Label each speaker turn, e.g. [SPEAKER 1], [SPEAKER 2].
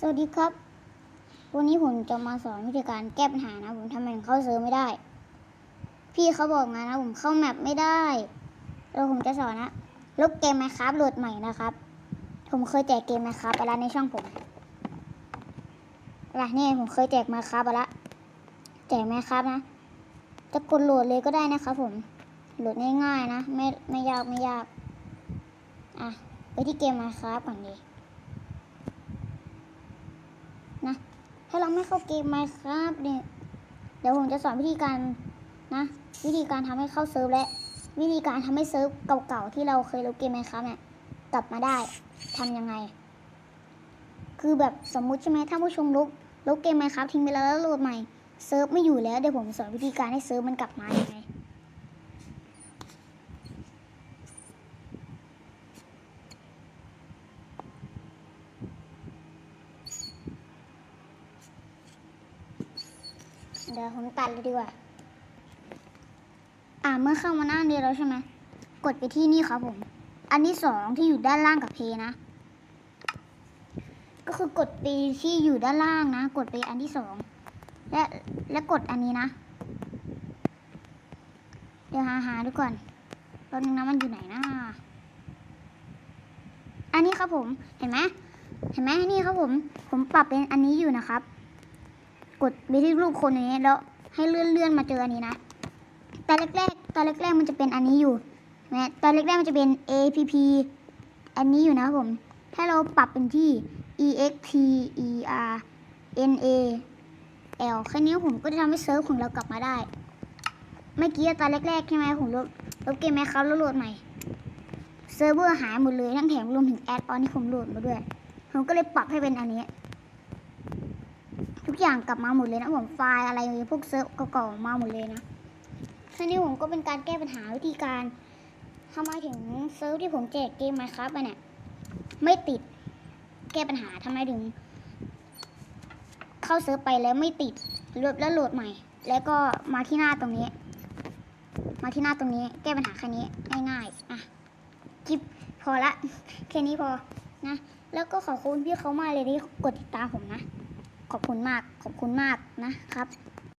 [SPEAKER 1] สวัสดีครับ วันนี้ผมจะมาสอนวิธีการแก้ปัญหานะ ผมทำไมถึงเข้าเซิร์ฟไม่ได้ พี่เขาบอกมานะผมเข้าแมปไม่ได้แล้วผมจะสอนนะลบเกมไมครับโหลดใหม่นะครับ ผมเคยแจกเกมไมครับไปแล้วในช่องผมอะไรนี่ผมเคยแจกไมครับไปแล้วแจกไมครับนะ จะกดโหลดเลยก็ได้นะครับผม โหลดง่ายๆนะ ไม่ไม่ยากไม่ยาก อะไปที่เกมไมครับก่อนดี นะ ถ้าเราไม่เข้าเกมไหมครับเนี่ยเดี๋ยวผมจะสอนวิธีการนะ วิธีการทำให้เข้าเซิร์ฟและ วิธีการทำให้เซิร์ฟเก่าๆที่เราเคยลบเกมไหมครับเนี่ยกลับมาได้ทำยังไง คือแบบสมมุติใช่ไหมถ้าผู้ชมลบลบเกมไหมครับทิ้งไปแล้วแล้วโหลดใหม่เซิร์ฟไม่อยู่แล้วเดี๋ยวผมสอนวิธีการให้เซิร์ฟมันกลับมายังไง เดี๋ยวผมตัดเลยดีกว่า อ่าเมื่อเข้ามาหน้านี้แล้วใช่ไหม กดไปที่นี่ครับผม อันที่สองที่อยู่ด้านล่างกับเพนะ ก็คือกดไปที่อยู่ด้านล่างนะ กดไปอันที่สอง และและกดอันนี้นะ เดี๋ยวหาหาดูก่อนตอนนึงนะมันอยู่ไหนนะอันนี้ครับผม เห็นไหมเห็นไหมนี่ครับผม ผมปรับเป็นอันนี้อยู่นะครับ กดไปที่รูปคนนี้แล้วให้เลื่อนเลื่อนมาเจออันนี้นะตอนแรกๆตอนแรกๆมันจะเป็นอันนี้อยู่แม้ตอนแรกๆมันจะเป็น app อันนี้อยู่นะครับผม ถ้าเราปรับเป็นที่ exp er na l แค่นี้ผมก็จะทำให้เซิร์ฟของเรากลับมาได้ เมื่อกี้ตอนแรกๆใช่ไหมผมลบลบเกมแมคครับแล้วโหลดใหม่เซิร์ฟเวอร์หายหมดเลยทั้งแถมรวมถึงแอดออนที่ผมโหลดมาด้วย ผมก็เลยปรับให้เป็นอันนี้ กอย่างกลับมาหมดเลยนะผมไฟล์อะไรพวกเซิร์ฟเก่าๆมาหมดเลยนะแค่นี้ผมก็เป็นการแก้ปัญหาวิธีการทำไมถึงเซิร์ฟที่ผมแจกเกม Minecraft ไปเนี่ยไม่ติดแก้ปัญหาทำไมถึง เข้าเซิร์ฟไปแล้วไม่ติดลบแล้วโหลดใหม่ แล้วก็มาที่หน้าตรงนี้ มาที่หน้าตรงนี้ แก้ปัญหาแค่นี้ง่ายๆอะคลิปพอละแค่นี้พอนะ แล้วก็ขอบคุณพี่เขามากเลยที่กดติดตามผมนะ ขอบคุณมากขอบคุณมากนะครับ